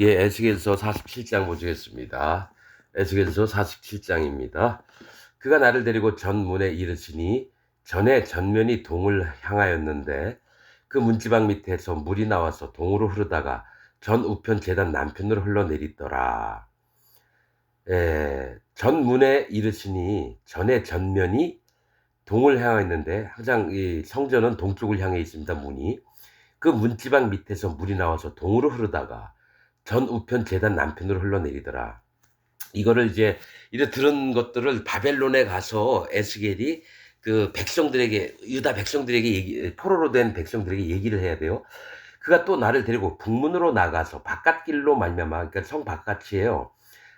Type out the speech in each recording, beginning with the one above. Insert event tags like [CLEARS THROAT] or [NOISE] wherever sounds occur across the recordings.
예, 에스겔서 47장 보시겠습니다. 에스겔서 47장입니다. 그가 나를 데리고 전문에 이르시니 전에 전면이 동을 향하였는데 그 문지방 밑에서 물이 나와서 동으로 흐르다가 전 우편 재단 남편으로 흘러내리더라. 에, 전문에 이르시니 전에 전면이 동을 향하였는데 항상 이 성전은 동쪽을 향해 있습니다. 문이 그 문지방 밑에서 물이 나와서 동으로 흐르다가 전 우편 재단 남편으로 흘러내리더라. 이거를 이제 이래 들은 것들을 바벨론에 가서 에스겔이 그 백성들에게 유다 백성들에게 얘기, 포로로 된 백성들에게 얘기를 해야 돼요. 그가 또 나를 데리고 북문으로 나가서 바깥길로 말미암아 그러니까 성 바깥이에요.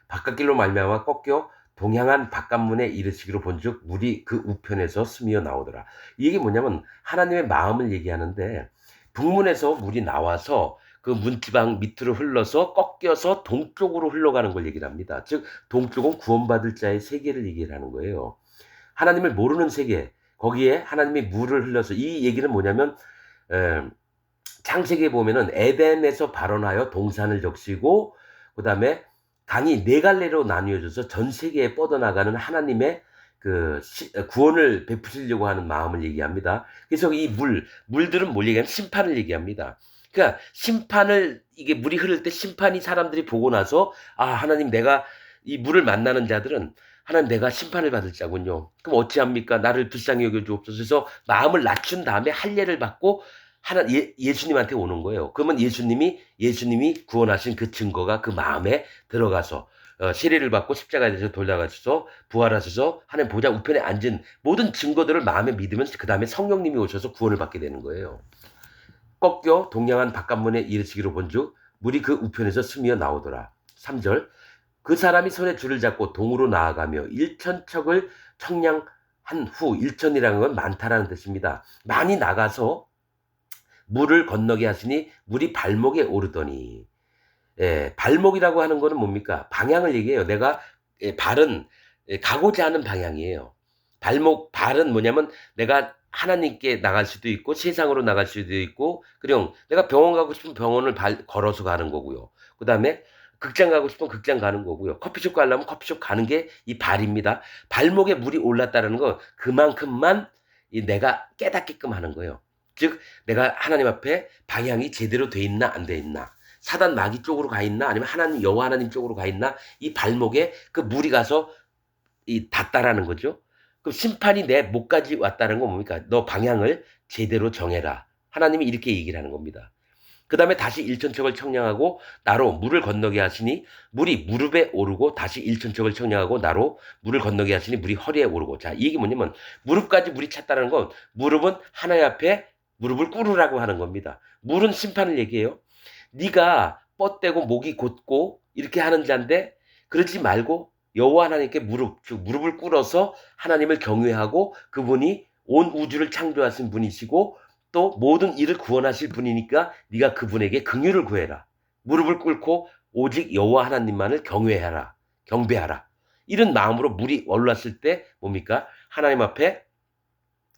바깥길로 말미암아 꺾여 동향한 바깥문에 이르시기로 본즉 물이 그 우편에서 스미어 나오더라. 이게 뭐냐면 하나님의 마음을 얘기하는데 북문에서 물이 나와서 그 문지방 밑으로 흘러서 꺾여서 동쪽으로 흘러가는 걸 얘기를 합니다. 즉 동쪽은 구원받을 자의 세계를 얘기를 하는 거예요. 하나님을 모르는 세계 거기에 하나님이 물을 흘려서 이 얘기는 뭐냐면 에, 창세기에 보면은 에덴에서 발원하여 동산을 적시고 그 다음에 강이 네 갈래로 나뉘어져서 전 세계에 뻗어나가는 하나님의 그 시, 구원을 베푸시려고 하는 마음을 얘기합니다. 그래서 이 물, 물들은 뭘 얘기하면 심판을 얘기합니다. 그러니까 심판을 이게 물이 흐를 때 심판이 사람들이 보고 나서 아 하나님 내가 이 물을 만나는 자들은 하나님 내가 심판을 받을 자군요. 그럼 어찌합니까? 나를 불쌍히 여겨 주옵소서. 그래서 마음을 낮춘 다음에 할례를 받고 하나 예, 예수님한테 오는 거예요. 그러면 예수님이 예수님이 구원하신 그 증거가 그 마음에 들어가서 어, 세례를 받고 십자가에 대해서 돌아가셔서 부활하셔서 하나님 보좌 우편에 앉은 모든 증거들을 마음에 믿으면 그 다음에 성령님이 오셔서 구원을 받게 되는 거예요. 꺾여 동양한 바깥문에 이르시기로 본즉 물이 그 우편에서 스미어 나오더라. 3절 그 사람이 손에 줄을 잡고 동으로 나아가며 일천척을 청량한 후 일천이라는 건 많다라는 뜻입니다. 많이 나가서 물을 건너게 하시니 물이 발목에 오르더니 예, 발목이라고 하는 거는 뭡니까? 방향을 얘기해요. 내가 예, 발은 예, 가고자 하는 방향이에요. 발목 발은 뭐냐면 내가 하나님께 나갈 수도 있고 세상으로 나갈 수도 있고 그냥 내가 병원 가고 싶으면 병원을 발, 걸어서 가는 거고요. 그 다음에 극장 가고 싶으면 극장 가는 거고요. 커피숍 가려면 커피숍 가는 게 이 발입니다. 발목에 물이 올랐다는 거 그만큼만 이 내가 깨닫게끔 하는 거예요. 즉 내가 하나님 앞에 방향이 제대로 돼 있나 안 돼 있나 사단 마귀 쪽으로 가 있나 아니면 하나님 여호와 하나님 쪽으로 가 있나 이 발목에 그 물이 가서 이 닿다라는 거죠. 그럼 심판이 내 목까지 왔다는 건 뭡니까? 너 방향을 제대로 정해라. 하나님이 이렇게 얘기를 하는 겁니다. 그 다음에 다시 일천척을 청량하고 나로 물을 건너게 하시니 물이 무릎에 오르고 다시 일천척을 청량하고 나로 물을 건너게 하시니 물이 허리에 오르고 자 이게 뭐냐면 무릎까지 물이 찼다는 건 무릎은 하나님 앞에 무릎을 꿇으라고 하는 겁니다. 물은 심판을 얘기해요. 네가 뻗대고 목이 곧고 이렇게 하는 자인데 그러지 말고 여호와 하나님께 무릎 즉 무릎을 꿇어서 하나님을 경외하고 그분이 온 우주를 창조하신 분이시고 또 모든 일을 구원하실 분이니까 네가 그분에게 긍휼을 구해라. 무릎을 꿇고 오직 여호와 하나님만을 경외하라. 경배하라. 이런 마음으로 물이 올랐을 때 뭡니까? 하나님 앞에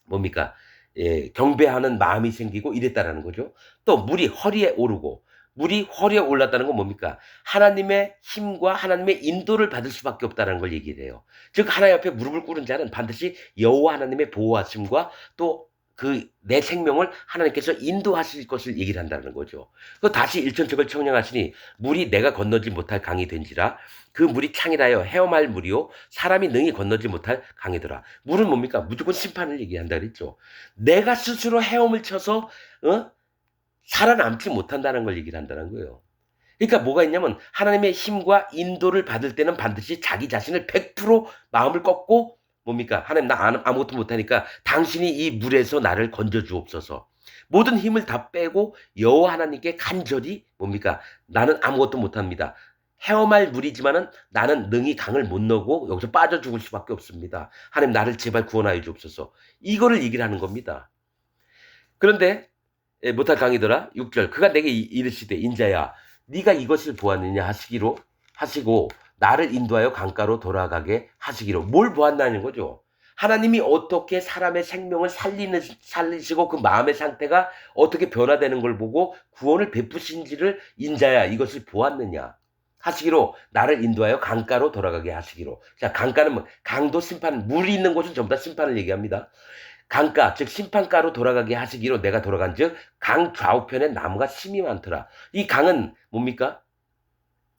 뭡니까? 예, 경배하는 마음이 생기고 이랬다라는 거죠. 또 물이 허리에 오르고 물이 허리에 올랐다는 건 뭡니까? 하나님의 힘과 하나님의 인도를 받을 수밖에 없다는 걸 얘기를 해요. 즉 하나님 앞에 무릎을 꿇은 자는 반드시 여호와 하나님의 보호하심과 또 그 내 생명을 하나님께서 인도하실 것을 얘기를 한다는 거죠. 그 다시 일천척을 청량하시니 물이 내가 건너지 못할 강이 된지라 그 물이 창이라여 헤엄할 물이요 사람이 능히 건너지 못할 강이더라. 물은 뭡니까? 무조건 심판을 얘기한다 그랬죠. 내가 스스로 헤엄을 쳐서 어? 살아남지 못한다는 걸 얘기를 한다는 거예요. 그러니까 뭐가 있냐면 하나님의 힘과 인도를 받을 때는 반드시 자기 자신을 100% 마음을 꺾고 뭡니까? 하나님 나 아무것도 못하니까 당신이 이 물에서 나를 건져 주옵소서. 모든 힘을 다 빼고 여호와 하나님께 간절히 뭡니까? 나는 아무것도 못합니다. 헤엄할 물이지만은 나는 능히 강을 못 넣고 여기서 빠져 죽을 수밖에 없습니다. 하나님 나를 제발 구원하여 주옵소서. 이거를 얘기를 하는 겁니다. 그런데 예, 못할 강이더라. 6절. 그가 내게 이- 이르시되 인자야 네가 이것을 보았느냐 하시기로 하시고 나를 인도하여 강가로 돌아가게 하시기로 뭘 보았나는 거죠. 하나님이 어떻게 사람의 생명을 살리는 살리시고 그 마음의 상태가 어떻게 변화되는 걸 보고 구원을 베푸신지를 인자야 이것을 보았느냐 하시기로 나를 인도하여 강가로 돌아가게 하시기로 자 강가는 뭐 강도 심판 물이 있는 곳은 전부 다 심판을 얘기합니다 강가 즉 심판가로 돌아가게 하시기로 내가 돌아간 즉 강 좌우편에 나무가 심이 많더라 이 강은 뭡니까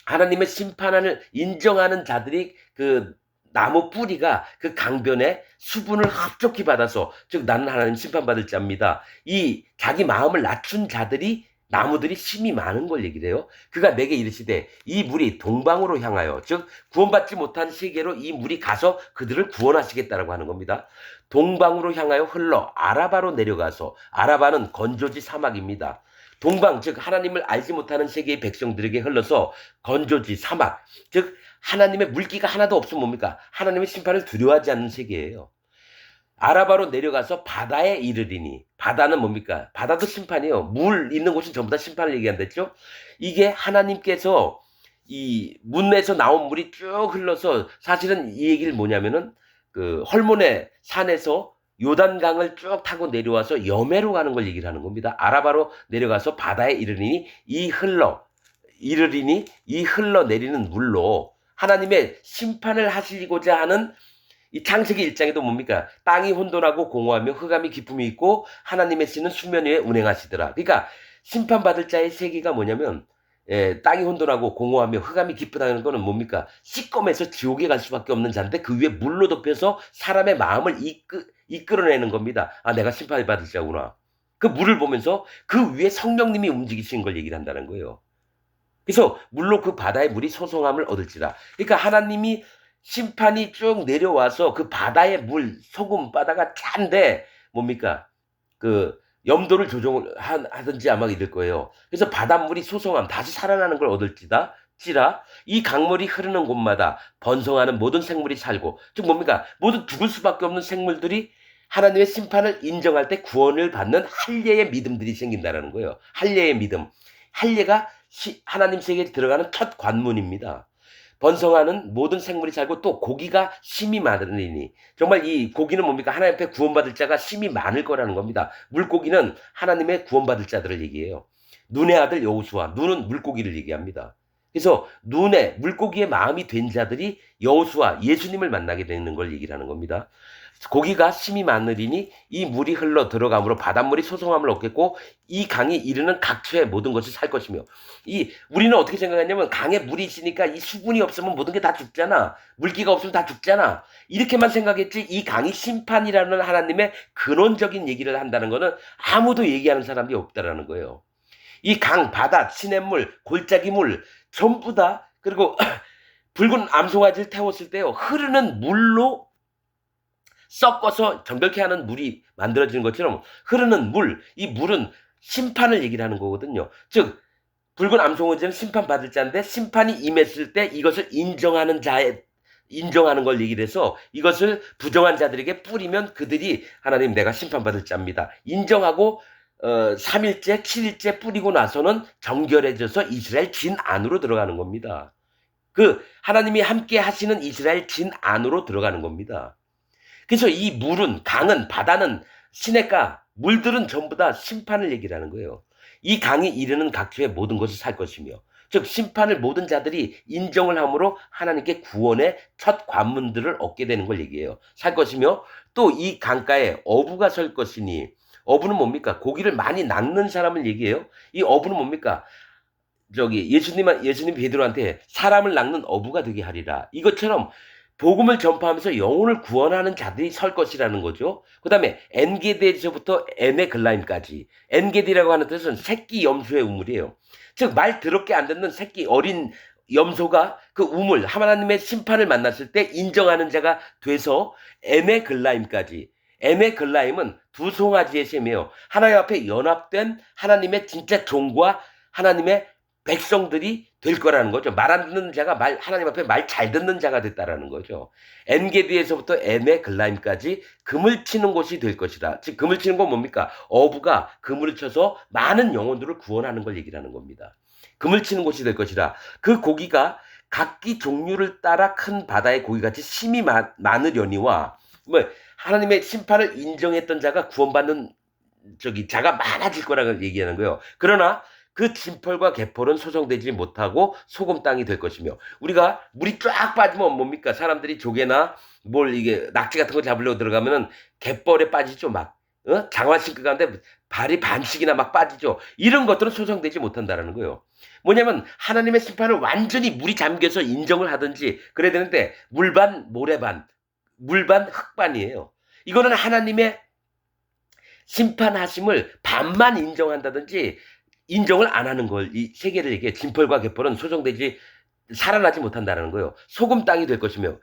하나님의 심판을 인정하는 자들이 그 나무 뿌리가 그 강변에 수분을 흡족히 받아서 즉 나는 하나님 심판받을 자입니다. 이 자기 마음을 낮춘 자들이 나무들이 심이 많은 걸 얘기를 해요. 그가 내게 이르시되 이 물이 동방으로 향하여 즉 구원받지 못한 세계로 이 물이 가서 그들을 구원하시겠다라고 하는 겁니다. 동방으로 향하여 흘러 아라바로 내려가서 아라바는 건조지 사막입니다. 동방 즉 하나님을 알지 못하는 세계의 백성들에게 흘러서 건조지 사막 즉 하나님의 물기가 하나도 없으면 뭡니까? 하나님의 심판을 두려워하지 않는 세계예요. 아라바로 내려가서 바다에 이르리니 바다는 뭡니까? 바다도 심판이에요. 물 있는 곳은 전부 다 심판을 얘기한댔죠. 이게 하나님께서 이 문에서 나온 물이 쭉 흘러서 사실은 이 얘기를 뭐냐면은 그 헐몬의 산에서 요단강을 쭉 타고 내려와서 여매로 가는 걸 얘기를 하는 겁니다. 아라바로 내려가서 바다에 이르리니 이 흘러 이르리니 이 흘러 내리는 물로 하나님의 심판을 하시고자 하는 이 창세기 1장에도 뭡니까? 땅이 혼돈하고 공허하며 흑암이 기품이 있고 하나님의 씨는 수면 위에 운행하시더라. 그러니까 심판받을 자의 세계가 뭐냐면 예, 땅이 혼돈하고 공허하며 흑암이 깊다는 거는 뭡니까? 시꺼매서 지옥에 갈 수밖에 없는 자인데 그 위에 물로 덮여서 사람의 마음을 이끌, 이끌어내는 겁니다. 아, 내가 심판을 받을 자구나. 그 물을 보면서 그 위에 성령님이 움직이시는 걸 얘기를 한다는 거예요. 그래서 물로 그 바다의 물이 소송함을 얻을지라. 그러니까 하나님이 심판이 쭉 내려와서 그 바다의 물, 소금 바다가 짠데 뭡니까? 그 염도를 조정을 하든지 아마 이럴 거예요. 그래서 바닷물이 소송함, 다시 살아나는 걸 얻을지다. 찌라 이 강물이 흐르는 곳마다 번성하는 모든 생물이 살고 즉 뭡니까 모두 죽을 수밖에 없는 생물들이 하나님의 심판을 인정할 때 구원을 받는 할례의 믿음들이 생긴다는 거예요. 할례의 믿음. 할례가 하나님 세계에 들어가는 첫 관문입니다. 번성하는 모든 생물이 살고 또 고기가 심이 많으니 정말 이 고기는 뭡니까 하나님 앞에 구원받을 자가 심이 많을 거라는 겁니다. 물고기는 하나님의 구원받을 자들을 얘기해요. 눈의 아들 여호수아 눈은 물고기를 얘기합니다. 그래서 눈에 물고기의 마음이 된 자들이 여호수아 예수님을 만나게 되는 걸 얘기를 하는 겁니다. 고기가 심이 많으리니 이 물이 흘러 들어감으로 바닷물이 소송함을 얻겠고 이 강이 이르는 각처의 모든 것을 살 것이며. 이 우리는 어떻게 생각하냐면 강에 물이 있으니까 이 수분이 없으면 모든 게 다 죽잖아. 물기가 없으면 다 죽잖아. 이렇게만 생각했지 이 강이 심판이라는 하나님의 근원적인 얘기를 한다는 거는 아무도 얘기하는 사람이 없다라는 거예요. 이 강, 바다, 시냇물, 골짜기물 전부 다 그리고 [CLEARS THROAT] 붉은 암송아지를 태웠을 때요. 흐르는 물로 섞어서 정결케 하는 물이 만들어지는 것처럼 흐르는 물, 이 물은 심판을 얘기를 하는 거거든요. 즉, 붉은 암송어지는 심판받을 자인데 심판이 임했을 때 이것을 인정하는 자의 인정하는 걸 얘기를 해서 이것을 부정한 자들에게 뿌리면 그들이 하나님 내가 심판받을 자입니다. 인정하고 어, 3일째, 7일째 뿌리고 나서는 정결해져서 이스라엘 진 안으로 들어가는 겁니다. 그 하나님이 함께 하시는 이스라엘 진 안으로 들어가는 겁니다. 그래서 이 물은 강은 바다는 시냇가 물들은 전부 다 심판을 얘기하는 거예요. 이 강이 이르는 각처의 모든 것을 살 것이며 즉 심판을 모든 자들이 인정을 함으로 하나님께 구원의 첫 관문들을 얻게 되는 걸 얘기해요. 살 것이며 또 이 강가에 어부가 설 것이니 어부는 뭡니까? 고기를 많이 낚는 사람을 얘기해요. 이 어부는 뭡니까? 저기 예수님 예수님 베드로한테 사람을 낚는 어부가 되게 하리라. 이것처럼 복음을 전파하면서 영혼을 구원하는 자들이 설 것이라는 거죠. 그 다음에 엔게디에서부터 에네글라임까지. 엔게디라고 하는 뜻은 새끼 염소의 우물이에요. 즉, 말 더럽게 안 듣는 새끼 어린 염소가 그 우물, 하나님의 심판을 만났을 때 인정하는 자가 돼서 에네글라임까지. 에네글라임은 두 송아지의 셈이에요. 하나님 앞에 연합된 하나님의 진짜 종과 하나님의 백성들이 될 거라는 거죠. 말 안 듣는 자가 말 하나님 앞에 말 잘 듣는 자가 됐다라는 거죠. 엔게디에서부터 에메 글라임까지 금을 치는 곳이 될 것이다. 즉 금을 치는 건 뭡니까? 어부가 금을 쳐서 많은 영혼들을 구원하는 걸 얘기하는 겁니다. 금을 치는 곳이 될 것이다. 그 고기가 각기 종류를 따라 큰 바다의 고기같이 심이 많으려니와 뭐 하나님의 심판을 인정했던 자가 구원받는 저기 자가 많아질 거라고 얘기하는 거예요. 그러나 그 진펄과 개펄은 소성되지 못하고 소금 땅이 될 것이며 우리가 물이 쫙 빠지면 뭡니까? 사람들이 조개나 뭘 이게 낙지 같은 거 잡으려고 들어가면은 갯벌에 빠지죠 막 어? 장화 신고 가는데 발이 반씩이나 막 빠지죠. 이런 것들은 소성되지 못한다라는 거예요. 뭐냐면 하나님의 심판을 완전히 물이 잠겨서 인정을 하든지 그래야 되는데 물반 모래반 물반 흙반이에요. 이거는 하나님의 심판하심을 반만 인정한다든지 인정을 안 하는 걸 이 세계를 얘기해 진펄과 개펄은 소정되지 살아나지 못한다는 거예요. 소금 땅이 될 것이며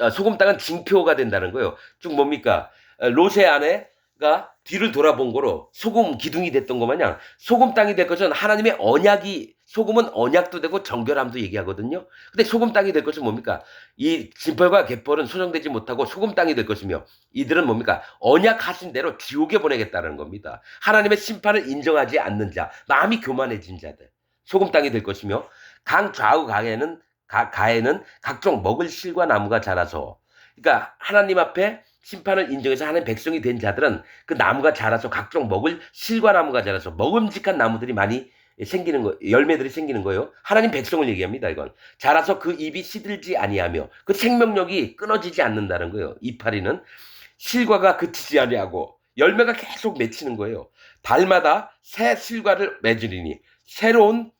어, 소금 땅은 징표가 된다는 거예요. 쭉 뭡니까? 어, 로세 아내가 뒤를 돌아본 거로 소금 기둥이 됐던 것 마냥 소금 땅이 될 것은 하나님의 언약이 소금은 언약도 되고 정결함도 얘기하거든요. 근데 소금 땅이 될 것은 뭡니까? 이 진펄과 갯벌은 소정되지 못하고 소금 땅이 될 것이며 이들은 뭡니까? 언약하신 대로 지옥에 보내겠다는 겁니다. 하나님의 심판을 인정하지 않는 자, 마음이 교만해진 자들, 소금 땅이 될 것이며 강 좌우 가에는 가, 가에는 각종 먹을 실과 나무가 자라서 그러니까 하나님 앞에 심판을 인정해서 하는 백성이 된 자들은 그 나무가 자라서 각종 먹을 실과 나무가 자라서 먹음직한 나무들이 많이 생기는 거 열매들이 생기는 거예요. 하나님 백성을 얘기합니다. 이건 자라서 그 입이 시들지 아니하며 그 생명력이 끊어지지 않는다는 거예요. 이파리는 실과가 그치지 아니하고 열매가 계속 맺히는 거예요. 달마다 새 실과를 맺으리니 새로운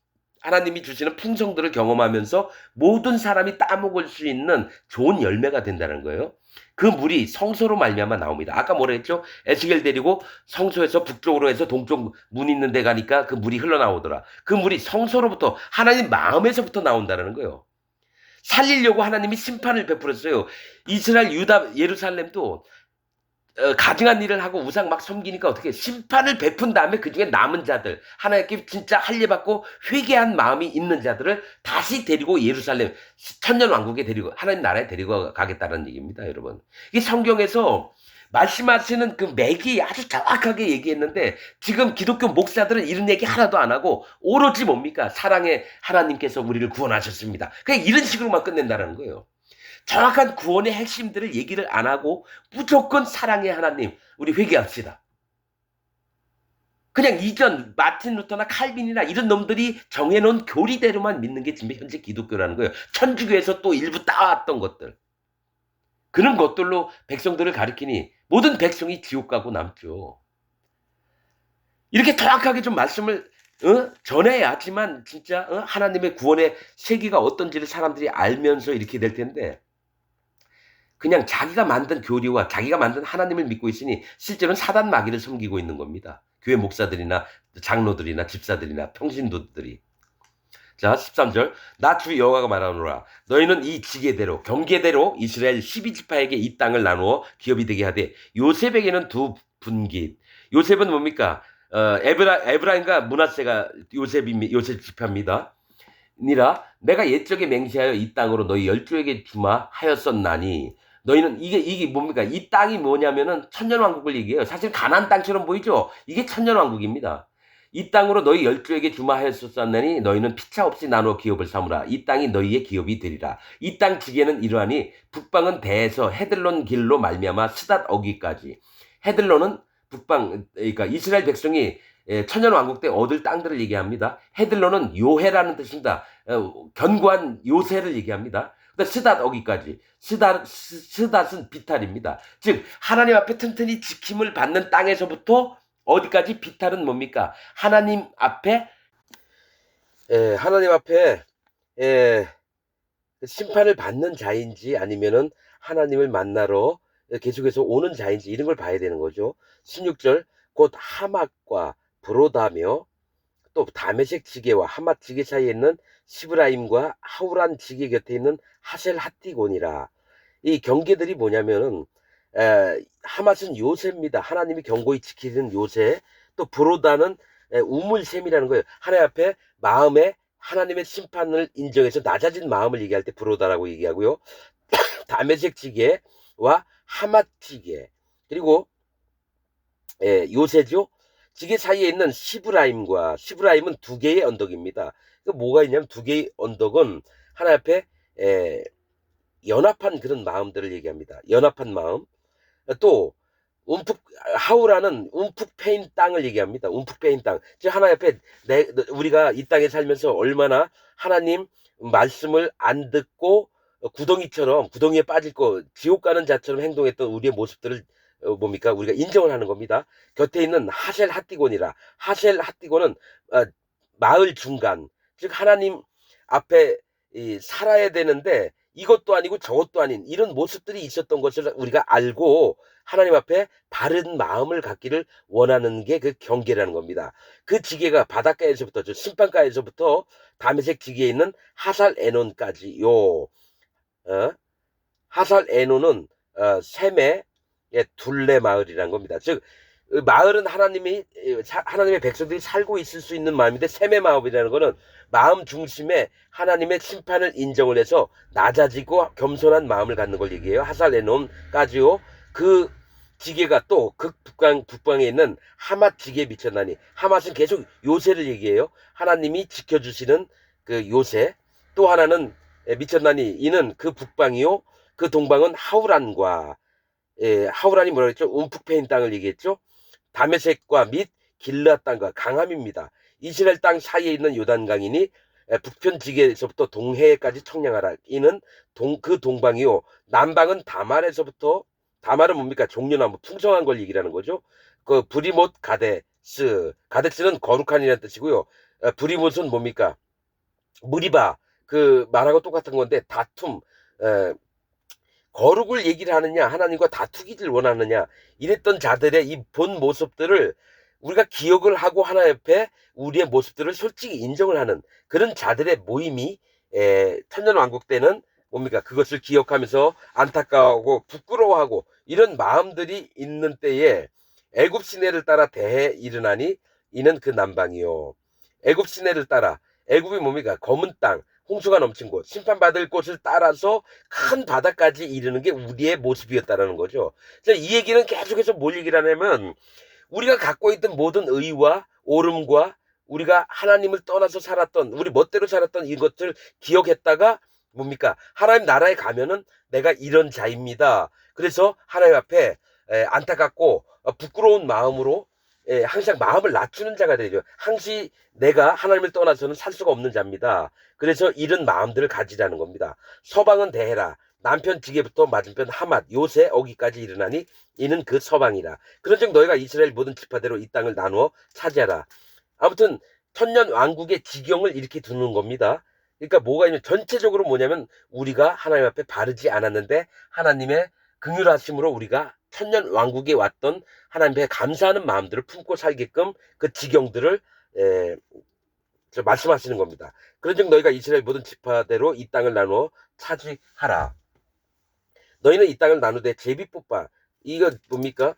하나님이 주시는 풍성들을 경험하면서 모든 사람이 따먹을 수 있는 좋은 열매가 된다는 거예요. 그 물이 성소로 말미암아 나옵니다. 아까 뭐라 했죠? 에스겔 데리고 성소에서 북쪽으로 해서 동쪽 문 있는 데 가니까 그 물이 흘러나오더라. 그 물이 성소로부터 하나님 마음에서부터 나온다는 거예요. 살리려고 하나님이 심판을 베풀었어요. 이스라엘, 유다, 예루살렘도 어, 가증한 일을 하고 우상 막 섬기니까 어떻게 심판을 베푼 다음에 그 중에 남은 자들 하나님께 진짜 할례 받고 회개한 마음이 있는 자들을 다시 데리고 예루살렘 천년 왕국에 데리고 하나님 나라에 데리고 가겠다는 얘기입니다, 여러분. 이 성경에서 말씀하시는 그 맥이 아주 정확하게 얘기했는데 지금 기독교 목사들은 이런 얘기 하나도 안 하고 오로지 뭡니까? 사랑의 하나님께서 우리를 구원하셨습니다. 그냥 이런 식으로만 끝낸다는 거예요. 정확한 구원의 핵심들을 얘기를 안 하고 무조건 사랑의 하나님 우리 회개합시다. 그냥 이전 마틴 루터나 칼빈이나 이런 놈들이 정해놓은 교리대로만 믿는 게 지금 현재 기독교라는 거예요. 천주교에서 또 일부 따왔던 것들. 그런 것들로 백성들을 가리키니 모든 백성이 지옥 가고 남죠. 이렇게 정확하게 좀 말씀을 어? 전해야지만 진짜 어? 하나님의 구원의 세계가 어떤지를 사람들이 알면서 이렇게 될 텐데 그냥 자기가 만든 교리와 자기가 만든 하나님을 믿고 있으니 실제로는 사단 마귀를 섬기고 있는 겁니다. 교회 목사들이나 장로들이나 집사들이나 평신도들이. 자, 13절. 나 주 여호와가 말하노라. 너희는 이 지게대로 경계대로 이스라엘 12지파에게 이 땅을 나누어 기업이 되게 하되 요셉에게는 두 분깃. 요셉은 뭡니까? 어, 에브라 에브라임과 문하세가 요셉입니다. 요셉 지파입니다. 니라 내가 옛적에 맹세하여 이 땅으로 너희 열조에게 주마 하였었나니 너희는 이게 이게 뭡니까? 이 땅이 뭐냐면은 천년 왕국을 얘기해요. 사실 가난 땅처럼 보이죠? 이게 천년 왕국입니다. 이 땅으로 너희 열주에게 주마하였었나니 너희는 피차 없이 나누어 기업을 삼으라. 이 땅이 너희의 기업이 되리라. 이 땅 지게는 이러하니 북방은 대에서 헤들론 길로 말미암아 스닷 어기까지. 헤들론은 북방 그러니까 이스라엘 백성이 천년 왕국 때 얻을 땅들을 얘기합니다. 헤들론은 요해라는 뜻입니다. 어, 견고한 요새를 얘기합니다. 스닷 어기까지. 스닷, 스닷은 비탈입니다. 즉, 하나님 앞에 튼튼히 지킴을 받는 땅에서부터 어디까지 비탈은 뭡니까? 하나님 앞에, 에, 하나님 앞에, 에, 심판을 받는 자인지 아니면은 하나님을 만나러 계속해서 오는 자인지 이런 걸 봐야 되는 거죠. 16절, 곧 하막과 브로다며 또 다메섹 지게와 하맛 지게 사이에 있는 시브라임과 하우란 지게 곁에 있는 하셀 하티곤이라. 이 경계들이 뭐냐면은 에, 하맛은 요새입니다. 하나님이 경고히 지키는 요새. 또 브로다는 에, 우물샘이라는 거예요. 하나님 앞에 마음에 하나님의 심판을 인정해서 낮아진 마음을 얘기할 때 브로다라고 얘기하고요. [COUGHS] 다메섹 지게와 하맛 지게 그리고 에, 요새죠. 지게 사이에 있는 시브라임과 시브라임은 두 개의 언덕입니다. 그 뭐가 있냐면 두 개의 언덕은 하나 앞에 에, 연합한 그런 마음들을 얘기합니다. 연합한 마음. 또 움푹 하우라는 움푹 패인 땅을 얘기합니다. 움푹 패인 땅. 즉 하나 옆에 내 우리가 이 땅에 살면서 얼마나 하나님 말씀을 안 듣고 구덩이처럼 구덩이에 빠질 거 지옥 가는 자처럼 행동했던 우리의 모습들을 어, 뭡니까 우리가 인정을 하는 겁니다. 곁에 있는 하셀 핫디곤이라 하셀 핫디곤은 어, 마을 중간 즉 하나님 앞에 이, 살아야 되는데 이것도 아니고 저것도 아닌 이런 모습들이 있었던 것을 우리가 알고 하나님 앞에 바른 마음을 갖기를 원하는 게 그 경계라는 겁니다. 그 지게가 바닷가에서부터 저 심판가에서부터 다메섹 지게에 있는 하살 에논까지요. 어? 하살 에논은 어, 셈의 예, 둘레 마을이라는 겁니다. 즉그 마을은 하나님이 예, 사- 하나님의 백성들이 살고 있을 수 있는 마음인데 셈의 마음이라는 거는 마음 중심에 하나님의 심판을 인정을 해서 낮아지고 겸손한 마음을 갖는 걸 얘기해요. 하살레논까지요. 그 지게가 또 극북방 북방에 있는 하맛 지게에 미쳤나니 하맛은 계속 요새를 얘기해요. 하나님이 지켜주시는 그 요새 또 하나는 예, 미쳤나니 이는 그 북방이요. 그 동방은 하우란과 예, 하우란이 뭐라 그랬죠? 움푹 패인 땅을 얘기했죠. 다메섹과 및 길라 땅과 강함입니다. 이스라엘 땅 사이에 있는 요단강이니 에, 북편 지게에서부터 동해까지 청량하라. 이는 동, 그 동방이요. 남방은 다말에서부터 다말은 뭡니까? 종려나무 풍성한 걸 얘기하는 거죠. 그 브리못 가데스 가데스는 거룩한이라는 뜻이고요. 에, 브리못은 뭡니까? 무리바 그 말하고 똑같은 건데 다툼 에, 거룩을 얘기를 하느냐 하나님과 다투기를 원하느냐 이랬던 자들의 이 본 모습들을 우리가 기억을 하고 하나 옆에 우리의 모습들을 솔직히 인정을 하는 그런 자들의 모임이 에, 천년왕국 때는 뭡니까? 그것을 기억하면서 안타까워하고 부끄러워하고 이런 마음들이 있는 때에 애굽 시내를 따라 대해 일어나니 이는 그 남방이요. 애굽 시내를 따라 애굽이 뭡니까? 검은 땅 홍수가 넘친 곳 심판받을 곳을 따라서 큰 바다까지 이르는 게 우리의 모습이었다라는 거죠. 자, 이 얘기는 계속해서 뭘 얘기를 하냐면 우리가 갖고 있던 모든 의와 옳음과 우리가 하나님을 떠나서 살았던 우리 멋대로 살았던 이것을 기억했다가 뭡니까 하나님 나라에 가면은 내가 이런 자입니다. 그래서 하나님 앞에 에, 안타깝고 어, 부끄러운 마음으로 에, 항상 마음을 낮추는 자가 되죠. 항시 내가 하나님을 떠나서는 살 수가 없는 자입니다. 그래서 이런 마음들을 가지라는 겁니다. 서방은 대해라. 남편 지게부터 맞은편 하맛 요새 어기까지 일어나니 이는 그 서방이라. 그런즉 너희가 이스라엘 모든 지파대로 이 땅을 나누어 차지하라. 아무튼 천년 왕국의 지경을 이렇게 두는 겁니다. 그러니까 뭐가 있냐면 전체적으로 뭐냐면 우리가 하나님 앞에 바르지 않았는데 하나님의 긍휼하심으로 우리가 천년 왕국에 왔던 하나님께 감사하는 마음들을 품고 살게끔 그 지경들을 에, 저 말씀하시는 겁니다. 그런즉 너희가 이스라엘 모든 지파대로 이 땅을 나누어 차지하라. 너희는 이 땅을 나누되 제비 뽑아. 이거 뭡니까?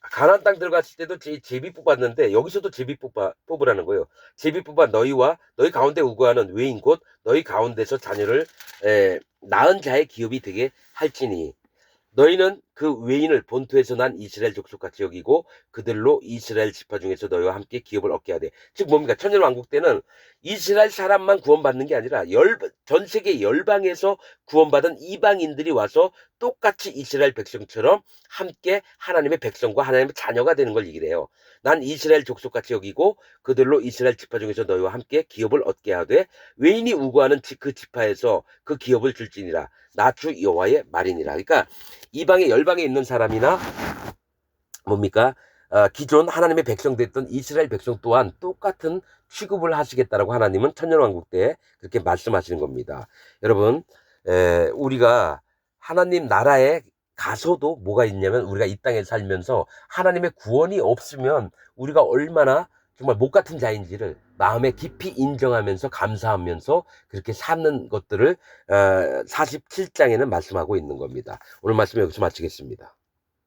가나안 땅 들어갔을 때도 제, 제비 뽑았는데 여기서도 제비 뽑아 뽑으라는 거예요. 제비 뽑아 너희와 너희 가운데 우거하는 외인 곧 너희 가운데서 자녀를 에, 낳은 자의 기업이 되게 할지니 너희는 그 외인을 본토에서 난 이스라엘 족속같이 여기고 그들로 이스라엘 지파 중에서 너희와 함께 기업을 얻게 하되 즉 뭡니까 천년 왕국 때는 이스라엘 사람만 구원받는 게 아니라 열, 전 세계 열방에서 구원받은 이방인들이 와서 똑같이 이스라엘 백성처럼 함께 하나님의 백성과 하나님의 자녀가 되는 걸 얘기를 해요. 난 이스라엘 족속같이 여기고 그들로 이스라엘 지파 중에서 너희와 함께 기업을 얻게 하되 외인이 우고하는 지- 그 지파에서 그 기업을 줄지니라 나주 여호와의 말이니라. 그러니까 이방의 열 방에 있는 사람이나 뭡니까? 어, 기존 하나님의 백성 됐던 이스라엘 백성 또한 똑같은 취급을 하시겠다라고 하나님은 천년왕국 때 그렇게 말씀하시는 겁니다. 여러분, 에, 우리가 하나님 나라에 가서도 뭐가 있냐면 우리가 이 땅에 살면서 하나님의 구원이 없으면 우리가 얼마나 정말 못 같은 자인지를 마음에 깊이 인정하면서 감사하면서 그렇게 사는 것들을 어, 47장에는 말씀하고 있는 겁니다. 오늘 말씀 여기서 마치겠습니다.